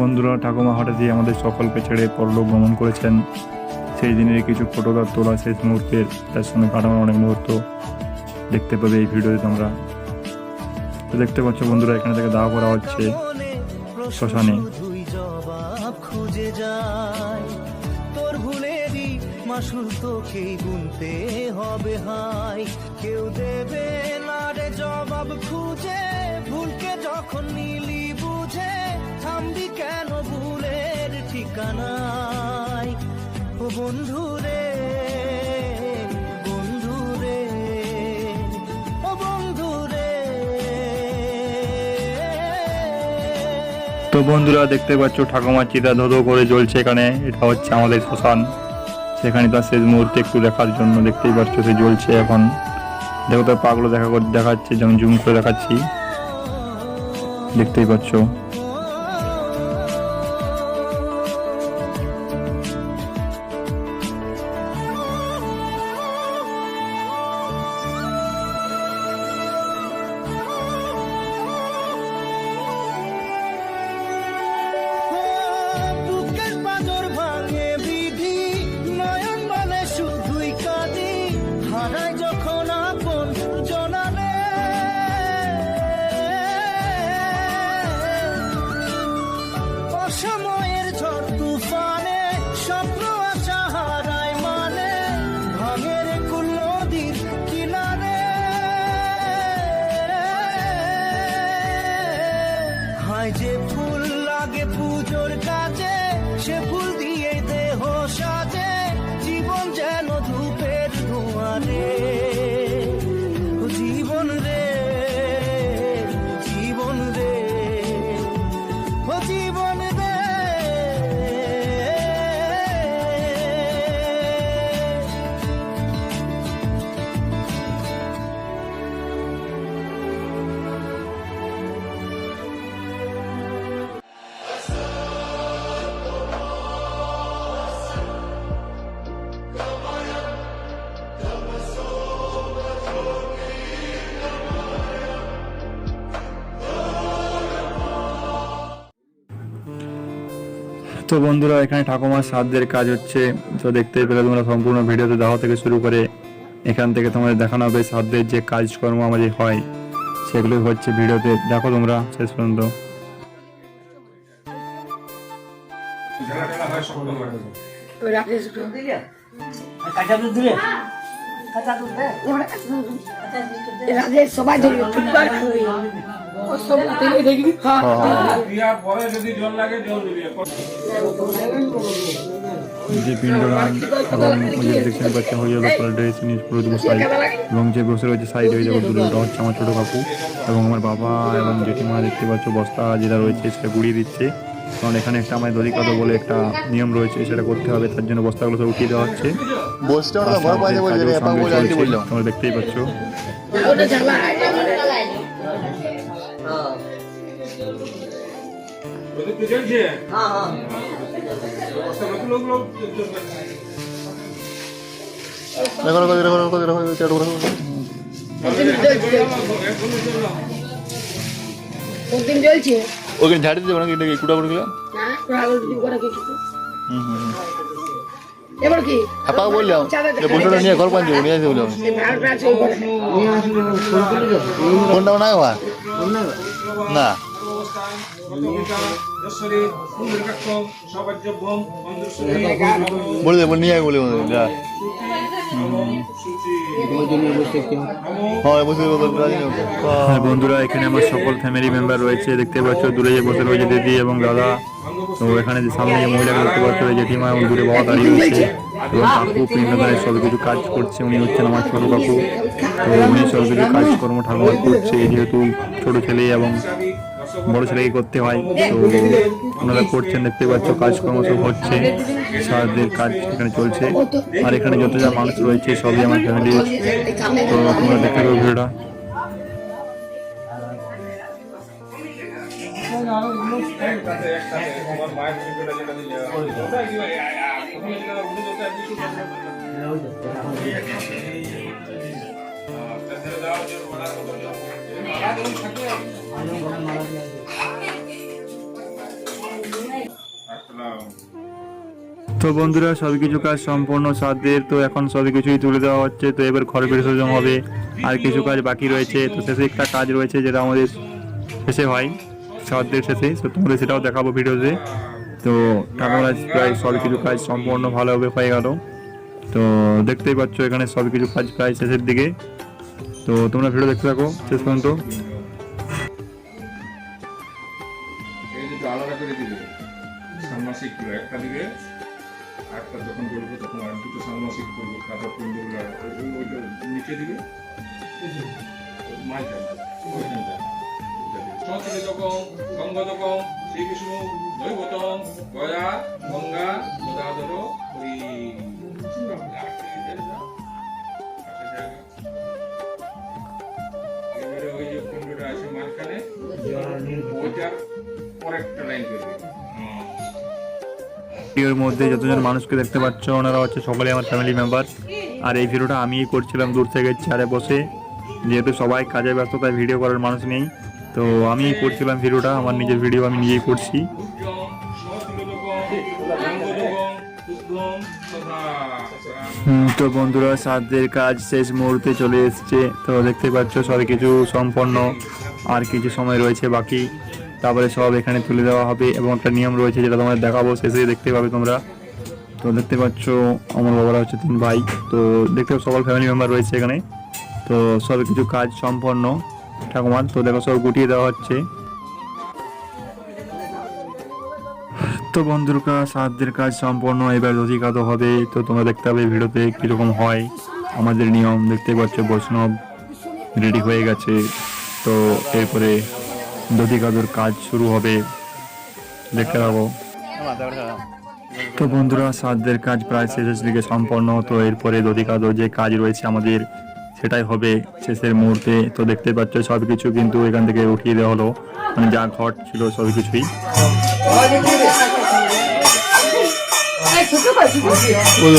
বন্ধুরা, ঠাকুমা হঠাৎই আমাদের সকলকে ছেড়ে পরলোক গমন করেছেন। সেই দিনের কিছু ফটোগ্রাফ তোলা শেষ মুহূর্তের, তার সঙ্গে কাটানো অনেক মুহূর্ত দেখতে পাবে এই ভিডিওতে তোমরা। তো দেখতে পাচ্ছ বন্ধুরা, এখানে থেকে দাওয়া করা হচ্ছে শ্মশানে। খুঁজে যায় তোর গুনতে হবে হাই। কেউ দেবে না রে জবাব খুঁজে, ভুলকে যখন নিলি থামবি কেন ভুলের ঠিকানায়? ও বন্ধু রে বন্ধু রে ও বন্ধু রে তো বন্ধুরা, দেখতে পাচ্ছ, ঠাকুমার চিতা ধোধো করে জ্বলছে এখানে। এটা হচ্ছে আমাদের শ্মশান। সেখানে তার শেষ মুহূর্তে একটু দেখার জন্য দেখতেই পাচ্ছ, সে জ্বলছে এখন। দেখো তার পাগলো দেখা করে দেখাচ্ছে, যেমন জুম করে দেখাচ্ছি। দেখতেই পাচ্ছ। হারায় তো বন্ধুরা এখানে ঠাকুমার সাধ্যের কাজ হচ্ছে তো দেখতেই পেলে তোমরা সম্পূর্ণ ভিডিওতে দেওয়া থেকে শুরু করে এখান থেকে তোমাদের দেখানো হবে সাধ্যের যে কাজকর্ম আমাদের হয় সেগুলো হচ্ছে ভিডিওতে দেখো তোমরা শেষ পর্যন্ত। রাজের সবাই যে পিণ্ডদান এবং ওই যে দেখতে পাচ্ছেন হয়ে যাবে পুরো ড্রেস নিয়ে পুরো সাইড এবং যে বসে রয়েছে সাইড হয়ে যাবে দূরে ওটা হচ্ছে আমার ছোটো কাকু এবং আমার বাবা এবং জেঠিমা দেখতে পাচ্ছ বস্তা যেটা রয়েছে সেটা গুড়িয়ে দিচ্ছে। কারণ এখানে একটা আমাদের দধিকাত বলে একটা নিয়ম রয়েছে সেটা করতে হবে। তার জন্য বস্তাগুলো সব উঠিয়ে দেওয়া হচ্ছে। বসটা আর ওটা ওটা জ্বালা ওদের তো চলছে বস্তা লোক লোক লোক দেখো দেখো দেখো দেখো দেখো দেখো চাটু দেখো কোনদিন জ্বলছে ওখানে ঝাড়ি দিতে পারো কি কুটা করে গেলাম না রাগল দিদি করে কিছু হুম হুম এবার কি এপাক বললাম যে বসটা নিয়ে ঘর পাঞ্চে নিয়ে আসতে বললাম এই ভাড়টা আছে ওই করে কোনটা নাই হওয়া না যশ্বরী সবাজ্যভ্যম বলে বলে নিয়ে বলে বলে যা। হ্যাঁ হ্যাঁ বন্ধুরা এখানে আমার সকল ফ্যামিলি মেম্বার রয়েছে। দেখতে পাচ্ছ দূরে যে বসে রয়েছে দিদি এবং দাদা। তো এখানে যে সামনে যে মহিলাকে দেখতে পাচ্ছ জেঠিমা এবং দূরে বাবা দাঁড়িয়ে রয়েছে। এবং কাকু পিণ্ডদানের সব কিছু কাজ করছে। উনি হচ্ছেন আমার ছোট কাকু। তো উনি সব কিছু কাজকর্ম ঠাকুর করছে। যেহেতু ছোট ছেলে এবং বড় ছেলেকে করতে হয়। তো ওনারা করছেন দেখতে পাচ্ছ কাজকর্ম সব হচ্ছে। সাহায্যের কাজ এখানে চলছে। আর এখানে যত যা মানুষ রয়েছে সবই আমার ফ্যামিলি তো তোমরা দেখতে পাবে ভিডিওটা। আমার মায়ের তো বন্ধুরা সব কিছু কাজ সম্পূর্ণ সাধ্যের, তো এখন সব কিছুই তুলে দেওয়া হচ্ছে, তো এবার ঘর বিসর্জন হবে, আর কিছু কাজ বাকি রয়েছে, তো শেষে একটা কাজ রয়েছে যেটা আমাদের শেষে হয়, সাধ্যের শেষে, তো তোমাদের সেটাও দেখাবো ভিডিওতে। তো ঠাকুমার প্রায় সব কিছু কাজ সম্পূর্ণ ভালোভাবে হয়ে গেল। তো দেখতেই পাচ্ছ, এখানে সব কিছু কাজ প্রায় শেষের দিকে। তো তোমরা ভিডিও দেখতে থাকো শেষ পর্যন্ত। আলাদা করে দিবে ষান্মাসিক একটা দিবে একটা যখন করব তখন আর দুটো ষান্মাসিক করব কাঁচা পিণ্ডগুলো ওইটা নিচে দিবে ওইখানটা সংস্কৃতকম শ্রীকৃষ্ণ দৈবতম গয়া গঙ্গা গদাধর ওই মাঝখানে ওইটার পরেরটা লাইন করবে ভিডিওর মধ্যে যতজন মানুষকে দেখতে পাচ্ছ ওনারা হচ্ছে সকলে আমার ফ্যামিলি মেম্বার আর এই ভিডিওটা আমিই করছিলাম দূর থেকে চেয়ারে বসে। যেহেতু সবাই কাজে ব্যস্ত তাই ভিডিও করার মানুষ নেই। তো আমিই করছিলাম ভিডিওটা আমার নিজের ভিডিও আমি নিজেই করছি। তো বন্ধুরা সাধ্যের কাজ শেষ মুহূর্তে চলে এসছে। তো দেখতে পাচ্ছ, সব কিছু সম্পন্ন। আর কিছু সময় রয়েছে বাকি। তারপরে সব এখানে তুলে দেওয়া হবে এবং একটা নিয়ম রয়েছে যেটা তোমাদের দেখাবো শেষে দেখতে পাবে তোমরা। তো দেখতে পাচ্ছ, আমার বাবারা হচ্ছে তিন ভাই। তো দেখতে সকল ফ্যামিলি মেম্বার রয়েছে এখানে। তো সব কিছু কাজ সম্পন্ন। ঠাকুমার তো দেখো, সব গুটিয়ে দেওয়া হচ্ছে। তো বন্ধুরা সাহায্যের কাজ সম্পন্ন, এবার রসিকাত হবে। তো তোমরা দেখতে পাবে ভিডিওতে কীরকম হয়। আমাদের নিয়ম দেখতে পাচ্ছ, বৈষ্ণব রেডি হয়ে গেছে। তো এরপরে দধিকাদুর কাজ শুরু হবে। দেখতে পাবো। তো বন্ধুরা, সাধ্যের কাজ প্রায় শেষের দিকে সম্পন্ন। তো এরপরে দধিকাদুর যে কাজ রয়েছে আমাদের, সেটাই হবে শেষের মুহূর্তে। তো দেখতে পাচ্ছ সব কিছু কিন্তু এখান থেকে উঠিয়ে দেওয়া হলো। মানে যা ঘট ছিল সব কিছুই બોલો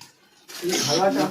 ভালো আছে